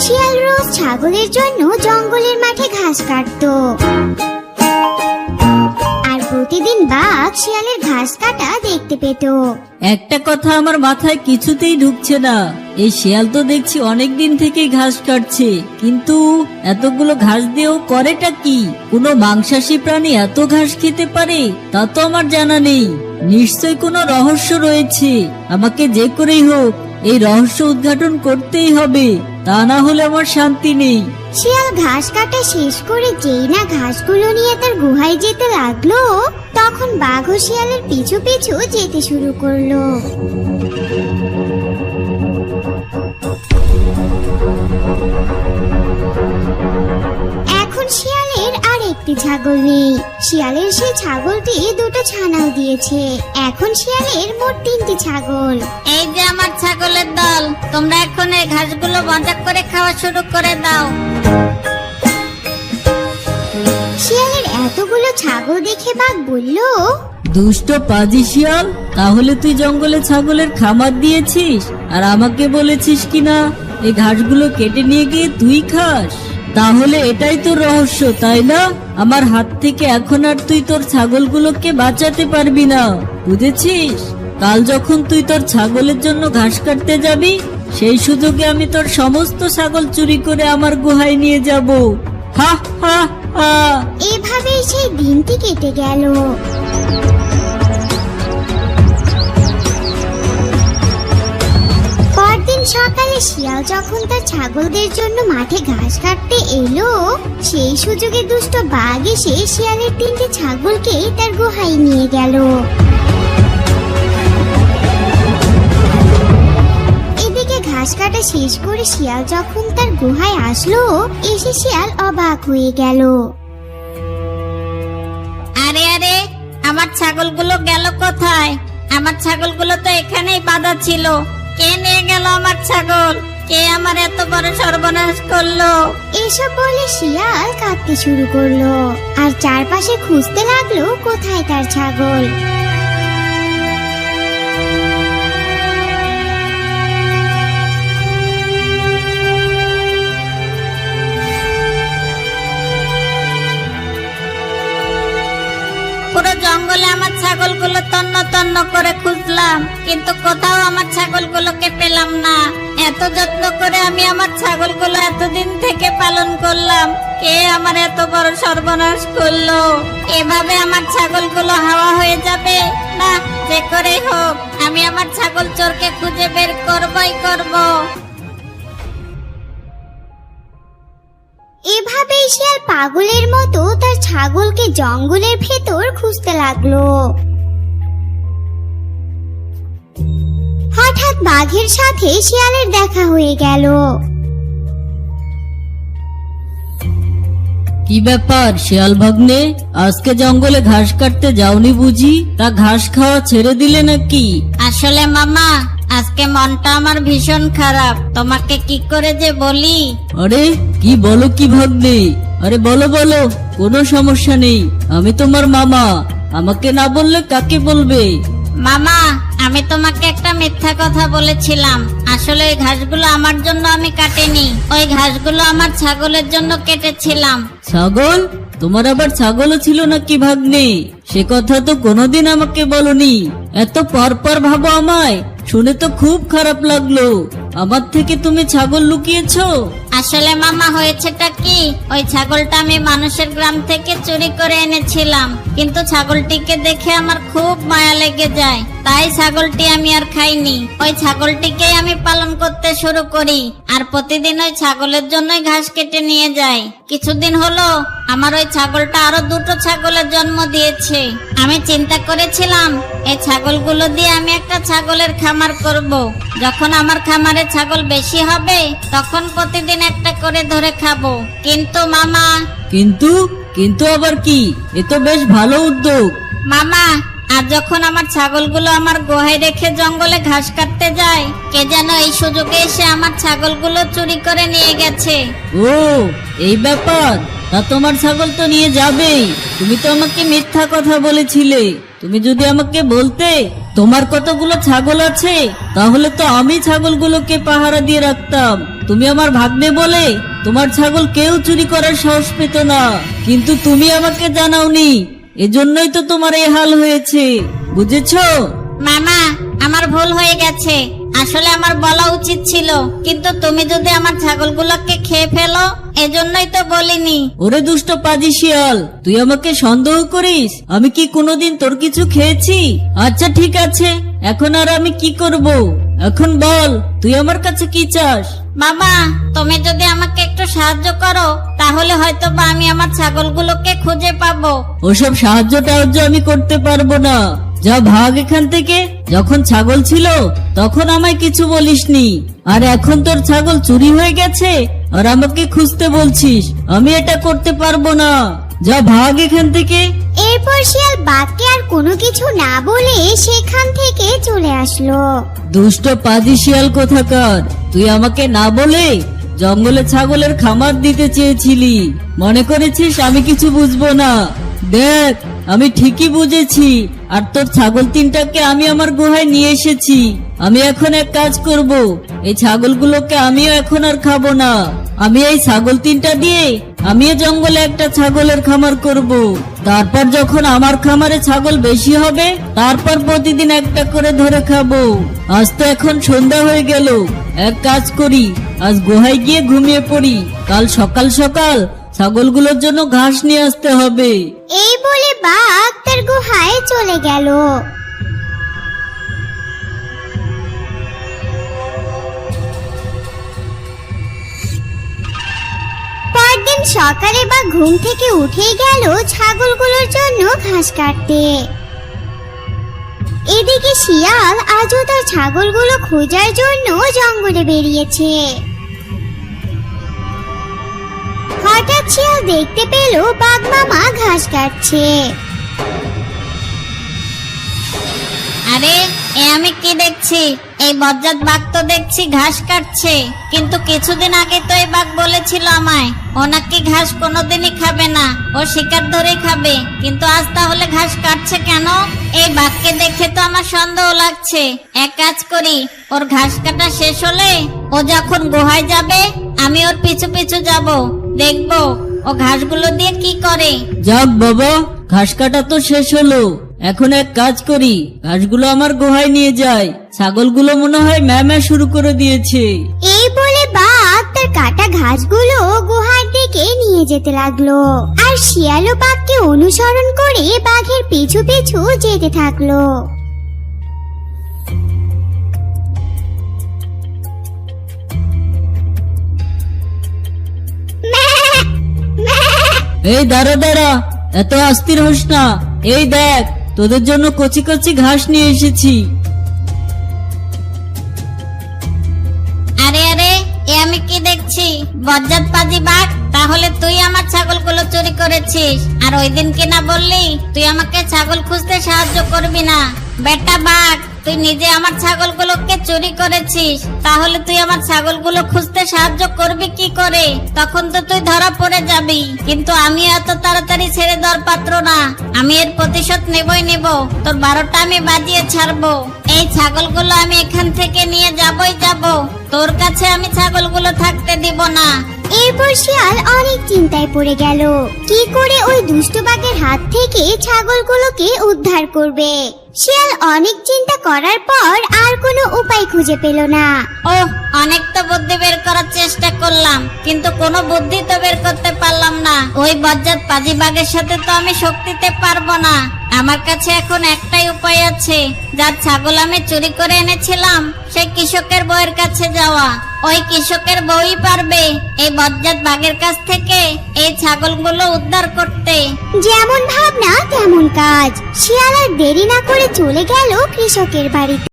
শিয়াল রোজ ছাগলের জন্য জঙ্গলের মাঠে ঘাস কাটতো। আর প্রতিদিন বাঘ শিয়ালের ঘাস কাটা দেখতে পেত। একটা কথা আমার মাথায় কিছুতেই ঢুকছে না। এই শিয়াল তো দেখছি অনেক দিন থেকে ঘাস কাটছে। কিন্তু এতগুলো ঘাস দিয়েও করেটা কি? কোনো মাংসাশী প্রাণী এত ঘাস খেতে পারে, তা তো আমার জানা নেই। নিশ্চয় কোনো রহস্য রয়েছে। আমাকে যে করেই হোক, এই রহস্য উদ্ঘাটন করতেই হবে। তা না হলে আমার শান্তি নেই। শিয়াল ঘাস কাটা শেষ করে যেই না ঘাসগুলো নিয়ে তার গুহায় যেতে লাগল, তখন বাঘ ও শিয়ালের পিছু পিছু যেতে শুরু করল। একটি ছাগল নেই। শিয়ালের সেই ছাগলটি দুটো ছানাও দিয়েছে। এখন শিয়ালের মোট তিনটি ছাগল। এই যে আমার ছাগলের দল তোমরা এখন এই ঘাসগুলো মজা করে খাওয়া শুরু করে দাও। শিয়ালের এতগুলো ছাগল দেখে বাঘ বলল দুষ্ট পাজি শিয়াল তাহলে তুই জঙ্গলে ছাগলের খামার দিয়েছিস? আর আমাকে বলেছিস কিনা এই ঘাসগুলো কেটে নিয়ে গিয়ে তুই খাস। তাহলে এটাই তোর রহস্য, তাই না? আমার হাত থেকে এখন আর তুই তোর ছাগলগুলোকে বাঁচাতে পারবি না, বুঝেছিস? কাল যখন তুই তোর ছাগলের জন্য ঘাস কাটতে যাবি, সেই সুযোগে আমি তোর সমস্ত ছাগল চুরি করে আমার গুহায় নিয়ে যাব। হা হা হা। এভাবেই সেই দিনটি কেটে গেল। সকালে শিয়াল যখন তার ছাগলদের জন্য মাঠে ঘাস কাটতে এলো, সেই সুযোগে দুষ্ট বাঘ এসে শিয়ালের তিনটে ছাগলকে তার গুহায় নিয়ে গেল। এদিকে ঘাস কাটা শেষ করে শিয়াল যখন তার গুহায় আসলো, এসে শিয়াল অবাক হয়ে গেল। আরে আরে, আমার ছাগলগুলো গেল কোথায়? আমার ছাগলগুলো তো এখানেই বাঁধা ছিল। কে নিয়ে গেল আমার ছাগল? কে আমার এত বড় সর্বনাশ করল? এসব বলে শিয়াল কাঁদতে শুরু করল। আর চারপাশে খুঁজতে লাগল, কোথায় তার ছাগল? ছাগলগুলো তন্ন তন্ন করে খুঁজলাম, কিন্তু কোথাও আমার ছাগলগুলোকে পেলাম না। এত যত্ন করে আমি আমার ছাগলগুলো এতদিন থেকে পালন করলাম, কে আমার এত বড় সর্বনাশ করল? এভাবে আমার ছাগলগুলো হাওয়া হয়ে যাবে? না, যে করে হোক, আমি আমার ছাগল চোরকে খুঁজে বের করবই করব। এভাবেই শিয়াল পাগলের মতো তার ছাগলকে জঙ্গলের ভেতর খুঁজতে লাগল। হঠাৎ বাঘের সাথে শিয়ালের দেখা হয়ে গেল। কি ব্যাপার শিয়াল ভাগ্নে? আজকে জঙ্গলে ঘাস কাটতে যাওনি বুঝি? তা ঘাস খাওয়া ছেড়ে দিলে নাকি? আসলে মামা আজকে মনটা আমার ভীষণ খারাপ। তোমাকে কি করে যে বলি? আরে কি বলো কি ভাগ্নে? আরে বলো বলো কোনো সমস্যা নেই। আমি তোমার মামা। আমাকে না বললে কাকে বলবে? মামা, আমি তোমাকে একটা মিথ্যা কথা বলেছিলাম। আসলে ওই ঘাসগুলো আমার জন্য আমি কাটিনি। ওই ঘাসগুলো আমার ছাগলের জন্য কেটেছিলাম। ছাগল? তোমার আবার ছাগলও ছিল নাকি ভাগ্নে? সে কথা তো কোনোদিন আমাকে বলনি। এত পরপর পর ভাবো আমায়, শুনে তো খুব খারাপ লাগল। আমার থেকে তুমি ছাগল লুকিয়েছো? আসলে মামা, হয়েছেটা কি? ওই ছাগলটা আমি মানুষের গ্রাম থেকে চুরি করে এনেছিলাম। কিন্তু ছাগলটিকে দেখে আমার খুব মায়া লেগে যায়। তাই ছাগলটি আমি আর খাইনি। ওই ছাগলটিকেই আমি পালন করতে শুরু করি। আর প্রতিদিন ওই ছাগলের জন্যই ঘাস কেটে নিয়ে যাই। কিছুদিন হলো, আমার ওই ছাগলটা আরও দুটো ছাগলের জন্ম দিয়েছে। আমি চিন্তা করেছিলাম, এই ছাগলগুলো দিয়ে আমি একটা ছাগলের খামার করব। যখন আমার খামারে ছাগল বেশি হবে তখন প্রতিদিন একটা করে ধরে খাব। কিন্তু মামা। কিন্তু? কিন্তু আবার কি? এ তো বেশ ভালো উদ্যোগ। মামা আর যখন আমার ছাগলগুলো আমার গোহায় রেখে জঙ্গলে ঘাস কাটতে যায় কে যেন এই সুযোগে এসে আমার ছাগলগুলো চুরি করে নিয়ে গেছে। ও এই ব্যাপার? তা তোমার ছাগল তো নিয়ে যাবেই। তুমি তো আমাকে মিথ্যা কথা বলেছিলে। তুমি যদি আমাকে বলতে তোমার কতগুলো ছাগল আছে? তাহলে তো আমি ছাগলগুলোকে পাহারা দিয়ে রাখতাম। তুমি আমার ভাগ্নে বলে, তোমার ছাগল কেউ চুরি করার সাহস পেত না। কিন্তু তুমি আমাকে জানাওনি। এজন্যই তো তোমার এই হাল হয়েছে। বুঝেছ? মামা, আমার ভুল হয়ে গেছে। আসলে আমার বলা উচিত ছিল কিন্তু তুমি যদি আমার ছাগলগুলোকে খেয়ে ফেলো এজন্যই তো বলিনি। ওরে দুষ্ট পাজি শিয়াল তুই আমাকে সন্দেহ করিস? আমি কি কোনোদিন তোর কিছু খেয়েছি? আচ্ছা ঠিক আছে এখন আর আমি কি করব? এখন বল তুই আমার কাছে কি চাস? বাবা তুমি যদি আমাকে একটু সাহায্য করো তাহলে হয়তো বা আমি আমার ছাগলগুলোকে খুঁজে পাবো। ওসব সাহায্য টাহায্য আমি করতে পারব না। যা ভাগ এখান থেকে যখন ছাগল ছিল তখন আমায় কিছু বলিসনি। আর এখন তোর ছাগল চুরি হয়ে গেছে আর আমাকে খুঁজতে বলছিস আমি এটা করতে পারব না। যা ভাগ এখান থেকে। এরপর শিয়াল বাঘকে আর কোনো কিছু না বলে সেখান থেকে চলে আসলো। দুষ্ট পাজি শিয়াল কোথাকার? তুই আমাকে না বলে জঙ্গলে ছাগলের খামার দিতে চেয়েছিলি। মনে করেছিস আমি কিছু বুঝব না। দেখ আমি ঠিকই বুঝেছি, আর তোর ছাগল তিনটাকে আমি আমার গুহায় নিয়ে এসেছি। আমি এখন এক কাজ করব, এই ছাগলগুলোকে আমিও এখন আর খাব না। আমি এই ছাগল তিনটা দিয়ে আমিও জঙ্গলে একটা ছাগলের খামার করব। তারপর যখন আমার খামারে ছাগল বেশি হবে, তারপর প্রতিদিন একটা করে ধরে খাব। আজ তো এখন সন্ধ্যা হয়ে গেল, এক কাজ করি, আজ গুহায় গিয়ে ঘুমিয়ে পড়ি। কাল সকাল সকাল ছাগলগুলোর জন্য ঘাস নিয়ে আসতে হবে। এই বলে বাঘ তার গুহায় চলে গেল। পরদিন সকালে বা ঘুম থেকে উঠেই গেল ছাগলগুলোর জন্য ঘাস কাটতে। এদিকে শিয়াল আজও তার ছাগলগুলো খোঁজার জন্য জঙ্গলে বেরিয়েছে। হঠাৎ শিয়াল দেখতে পেল বাঘ মামা ঘাস কাটছে। আরে, এ আমি কি দেখছি? এই বজ্জাত বাঘ তো দেখছি ঘাস কাটছে। কিন্তু কিছুদিন আগে তো এই বাঘ বলেছিল আমায়, ও নাকি ঘাস কোনোদিনই খাবে না, ও শিকার ধরে খাবে। কিন্তু আজ তাহলে ঘাস কাটছে কেন? এই বাঘকে দেখে তো আমার সন্দেহ লাগছে। এক কাজ করি, ওর ঘাস কাটা শেষ হলে ও যখন গুহায় যাবে, আমি ওর পিছু পিছু যাব। দেখব ও ঘাসগুলো দিয়ে কি করে? যাক বাবা ঘাস কাটা তো শেষ হলো। এখন এক কাজ করি ঘাসগুলো আমার গুহায় নিয়ে যাই। ছাগলগুলো মনে হয় ম্যামা শুরু করে দিয়েছে। এই বলে বাঘ তার কাটা ঘাসগুলো গুহার দিকে নিয়ে যেতে লাগল। আর শিয়ালও বাঘকে অনুসরণ করে বাঘের পিছু পিছু যেতে থাকল। এই দাঁড়া দাঁড়া, এত অস্থির হোস না। এই দেখ, তোদের জন্য কচি কচি ঘাস নিয়ে এসেছি। আরে আরে, এ আমি কি দেখছি? বজ্জাত পাজি বাঘ, তাহলে তুই আমার ছাগলগুলো চুরি করেছিস। আর ওই দিন কি না বললি, তুই আমাকে ছাগল খুঁজতে সাহায্য করবি না। বেটা বাঘ তুই নিজে আমার ছাগলগুলোকে চুরি করেছিস, তাহলে তুই আমার ছাগলগুলো খুঁজতে সাহায্য করবি কি করে? তখন তো তুই ধরা পড়ে যাবি, কিন্তু আমি এত তাড়াতাড়ি ছেড়ে দেওয়ার পাত্র না। আমি এর প্রতিশোধ নেবই নেব, তোর বারোটা আমি বাজিয়ে ছাড়বো। এই ছাগলগুলো আমি এখান থেকে নিয়ে যাবই যাব। তোর কাছে আমি ছাগলগুলো থাকতে দিব না। এরপর শিয়াল অনেক চিন্তায় পড়ে গেল। কি করে ওই দুষ্ট বাঘের হাত থেকে ছাগলগুলোকে উদ্ধার করবে? শিয়াল অনেক চিন্তা করার পর আর কোনো উপায় খুঁজে পেল না। ও অনেক তো বুদ্ধি বের করার চেষ্টা করলাম, কিন্তু কোনো বুদ্ধি তো বের করতে পারলাম না। ওই বজ্জাত পাজি বাঘের সাথে তো আমি শক্তিতে পারব না। আমার কাছে এখন একটাই উপায় আছে, যার ছাগল আমি চুরি করে এনেছিলাম, সেই কৃষকের বইয়ের কাছে যাওয়া। ওই কৃষকের বউই পারবে, এই বজ্জাত বাঘের কাছ থেকে এই ছাগলগুলো উদ্ধার করতে। যেমন ভাবনা, তেমন কাজ। শিয়াল আর দেরি না করে চলে গেল কৃষকের বাড়িতে।